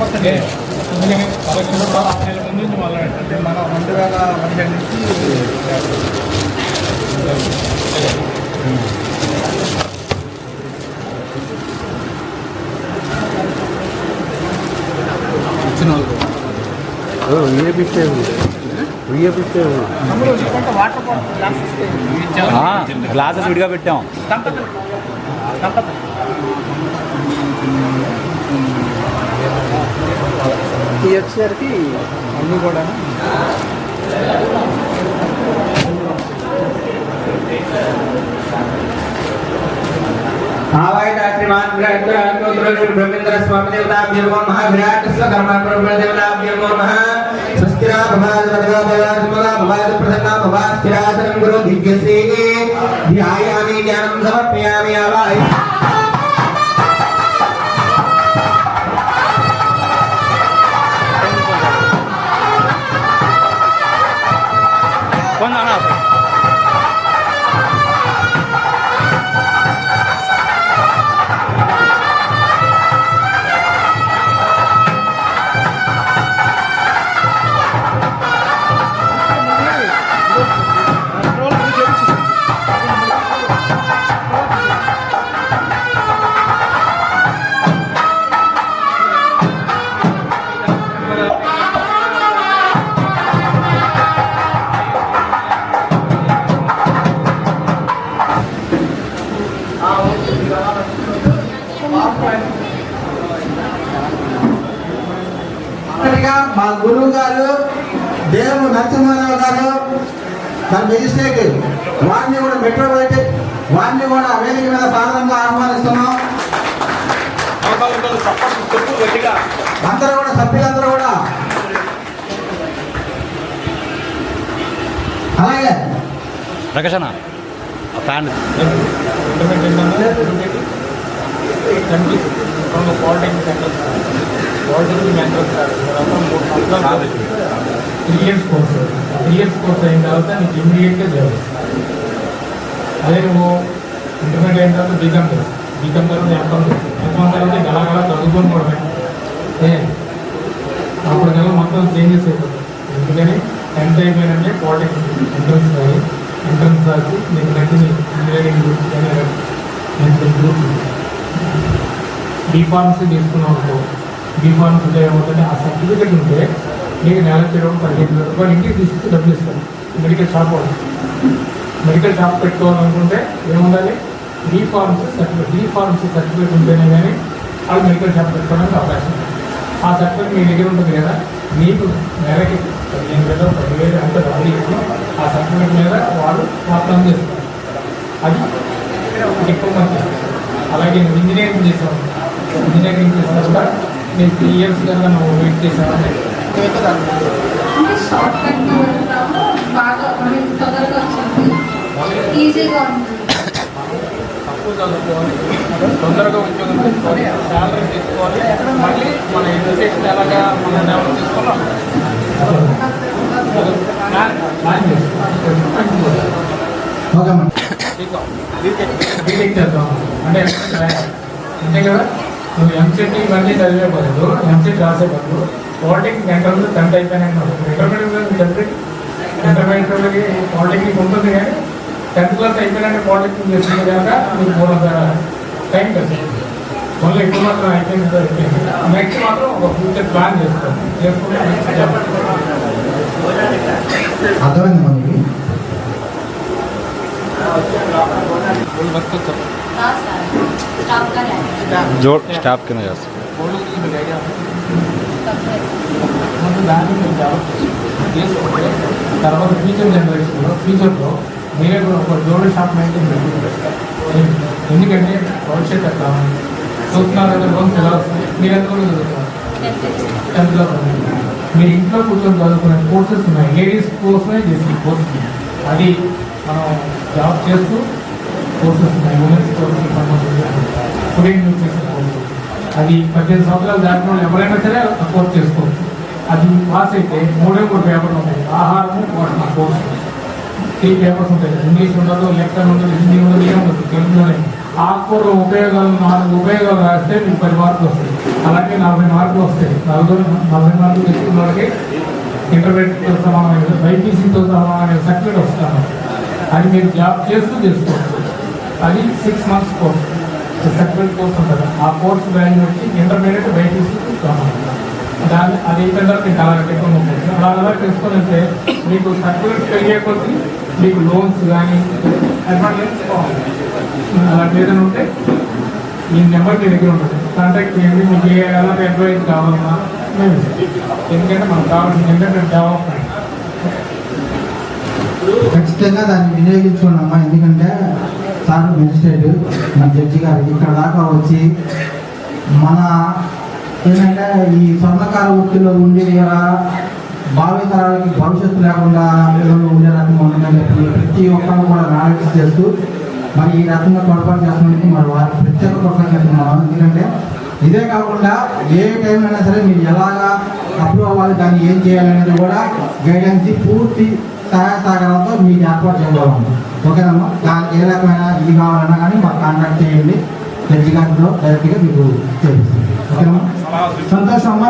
తీయాల్సిందే అందుకని ఆరు నెలల ముందు నుంచి మొదలెట్టండి మనం రెండు వేల పదిహేడు నుంచి? గ్లాసెస్ విడిగా పెట్టాం దంపతులు దంపతులు ఈ వచ్చేసరికి అన్నీ కూడా ఆవాయితాశ్రీమాన్ విరాట్ రాజోద్రోషుడు బ్రహ్మేంద్ర స్వామి దేవతాభ్యో నమః విరాట్ స్వకర్మ బ్రహ్మ దేవతాభ్యో నమః. స్వస్తిరా భవాద వరదా భవాద భవాద ప్రసన్న భవాద స్థిరాసనం గురు దివ్యశ్రీ ధ్యాయామి జ్ఞానం సమర్పయామి ఆవాయి. కొందనా గారు దేవు నరసింహారావు గారు మన మెజిస్ట్రేట్ వారిని కూడా మెట్రోపాలిటన్ వారిని కూడా వేదిక మీద సాధారణంగా ఆహ్వానిస్తున్నాం. అందరూ కూడా సభ్యులందరూ కూడా. అలాగే. ప్రకాశన? ఫ్యాన్. పాలిటెక్నిక్ సార్ తర్వాత మూడు సంవత్సరాలు three years course three years course అయిన తర్వాత నీకు ఇమీడియట్గా జాబ్. అదే నువ్వు ఇంటర్మీడియట్ అయిన తర్వాత బీకామ్ చేస్తావు బీకామ్ తర్వాత ఎంకామ్ చేస్తావు ఎంకామ్ తర్వాత గలగల చదువుకొని కూడా ఏ? అప్పుడు కల్లా మొత్తం చేంజెస్ అయిపోతుంది ఎందుకని? టెన్త్ అయిపోయినంటే పాలిటెక్నిక్ ఎంట్రన్స్ రాయి. ఎంట్రన్స్ రాసి నీకు నచ్చిన ఇంజనీరింగ్ గ్రూప్ కానీ గ్రూప్ బీఫార్మసీ తీసుకున్నాం అనుకో. బీఫార్మసీలో ఏమవుతుంది ఆ సర్టిఫికెట్ ఉంటే నీకు నెల చేయడం పదిహేను వేల రూపాయలు ఇంటికి తీసుకొచ్చి డబ్బులు ఇస్తాను మెడికల్ షాప్ మెడికల్ షాప్ పెట్టుకోవాలనుకుంటే ఏముండాలి? B pharmacy certificate B pharmacy certificate ఉంటేనే కానీ వాళ్ళు మెడికల్ షాప్ పెట్టుకోవడానికి అవకాశం ఉంది. ఆ సర్టిఫికేట్ మీ దగ్గర ఉంటుంది కదా మీకు నెలకి పదిహేను వేలు పదివేలు అంత డబ్బులు ఆ సర్టిఫికేట్ మీద వాళ్ళు వాగ్దానం చేస్తారు. అది ఎక్కువ మంది అలాగే ఇంజనీరింగ్ చేసావు ఇంజనీరింగ్ చేసినా కూడా నేను త్రీ ఇయర్స్ కనుక నువ్వు వెయిట్ చేసావని అంటే షార్ట్ కట్ వెళ్తాము బాగా మనకి తొందరగా వచ్చింది. ఈజీగా ఉంటుంది తక్కువ చదువుకోవాలి. తొందరగా ఉద్యోగం తెచ్చుకోవాలి శాలరీ తెచ్చుకోవాలి మళ్ళీ మన ఎడ్యుకేషన్ ఎలాగా మనం డెవలప్ చేసుకోవాలి. అంటే అంతే కదా? నువ్వు ఎంసెట్ ఇవన్నీ చదివే బదులు ఎంసెట్ రాసే బదులు పాలిటెక్నిక్ ఎంట్రన్స్ టెన్త్ అయిపోయినాయి ఇంటర్మీడియట్ కంప్లీట్ ఇంటర్మీడియట్ వాళ్ళకి పాలిటెక్నిక్ ఉంటుంది కానీ టెన్త్ క్లాస్ అయిపోయినాక పాలిటెక్నిక్ చేస్తుంది కనుక మీకు మూడంత టైం కలిసి మళ్ళీ ఇప్పుడు మాత్రం అయిపోయింది కదా, అయిపోయింది. నెక్స్ట్ మాత్రం ఒక ఫ్యూచర్ ప్లాన్ చేస్తాం. చేసుకుంటే అర్థమైంది మనకి? జో స్టాప్ కింద చేస్తాం ముందు దాన్ని మీరు డెవలప్ చేసుకోండి. చేసుకుంటే తర్వాత ఫ్యూచర్ జనరేషన్లో ఫ్యూచర్లో మీరే కూడా ఒక జోడు షాప్ మెయింటైన్ పెట్టుకుంటారు ఎందుకంటే భవిష్యత్తు ఎట్లా ఉంది? చూస్తున్నారు కదా లోన్స్ ఎలా వస్తాయి మీరు ఎంత కూడా చదువుతున్నారు టెన్త్లో మీరు ఇంట్లో కూర్చొని చదువుకునే కోర్సెస్ ఉన్నాయి లేడీస్ కోర్సునే చేసిన కోర్సెస్ ఉన్నాయి అది మనం జాబ్ చేస్తూ కోర్సెస్ ఉన్నాయి ఉమెన్స్ కోర్సెస్ సంబంధించిన స్టూడెంట్ న్యూట్రిషన్ కోర్సు అది పద్దెనిమిది సంవత్సరాలు దాటిన వాళ్ళు ఎవరైనా సరే కోర్స్ చేసుకోవచ్చు. అది పాస్ అయితే మూడే మూడు పేపర్లు ఉంటాయి. ఆహారము పోషణ కోర్సు త్రీ పేపర్స్ ఉంటాయి. ఇంగ్లీష్ ఉండదు లెక్కలు ఉండదు హిందీ ఉండదు ఏం ఉండదు తెలుగులోనే ఆకుకూరల ఉపయోగాలు నాలుగు ఉపయోగాలు రాస్తే మీకు పది మార్కులు వస్తాయి. అలాగే నలభై మార్కులు వస్తాయి. నలుగురు నలభై మార్కులు తెచ్చుకున్న వాళ్ళకి ఇంటర్మీడియట్తో సమానమైన బైపీసీతో సమానమైన సర్టిఫికేట్ వస్తాను అది మీరు జాబ్ చేస్తూ చేసుకోవచ్చు. అది six months course certificate course ఉంటుంది. ఆ కోర్స్ వాల్యూ వచ్చి ఇంటర్మీడియట్ బైపీసీ దాన్ని అది ఏంటంటే మీకు అలా టెక్నిక్ ఉంటుంది. అలా అలా తెలుసుకొని మీకు సర్టిఫికేట్ పెరిగే కొద్దీ మీకు లోన్స్ కానీ అడ్వాంటేజ్ అలాంటి ఏదైనా ఉంటే ఈ నెంబర్ మీ దగ్గర ఉంటుంది. కాంటాక్ట్ చేయండి. మీకు ఏ ఎలాంటి అడ్వైజ్ కావాలన్నా మేము ఎందుకంటే మనకు కావాల్సింది ఏంటంటే డెవలప్మెంట్ ఖచ్చితంగా దాన్ని వినియోగించుకోండి ఎందుకంటే సార్ మెజిస్ట్రేట్ మన జడ్జి గారు ఇక్కడ దాకా వచ్చి మన ఏంటంటే ఈ స్వర్ణకార వృత్తిలో ఉండి ఇలా భావి తరాలకి భవిష్యత్తు లేకుండా పిల్లలు ఉండే రకంగా ఉంటుందని చెప్పి ప్రతి ఒక్కరు కూడా నాలెడ్జ్ చేస్తూ మరి ఈ రకంగా పొరపాటు చేస్తున్నందుకు మరి వారికి ప్రత్యేక కృతజ్ఞతలు ఎందుకంటే ఇదే కాకుండా ఏ టైం అయినా సరే మీరు ఎలాగా అప్రూవ్ అవ్వాలి దాన్ని ఏం చేయాలనేది కూడా గైడెన్స్ పూర్తి సహాయ సహకారాలతో మీకు ఏర్పాటు చేయగలం ఓకేనమ్మా? దానికి ఏ రకమైన ఇది కావాలన్నా కానీ మాకు కాంటాక్ట్ చేయండి. జడ్జి గారితో డైరెక్ట్గా మీకు చేపిస్తాం. ఓకేనమ్మా? సంతోషం అమ్మా.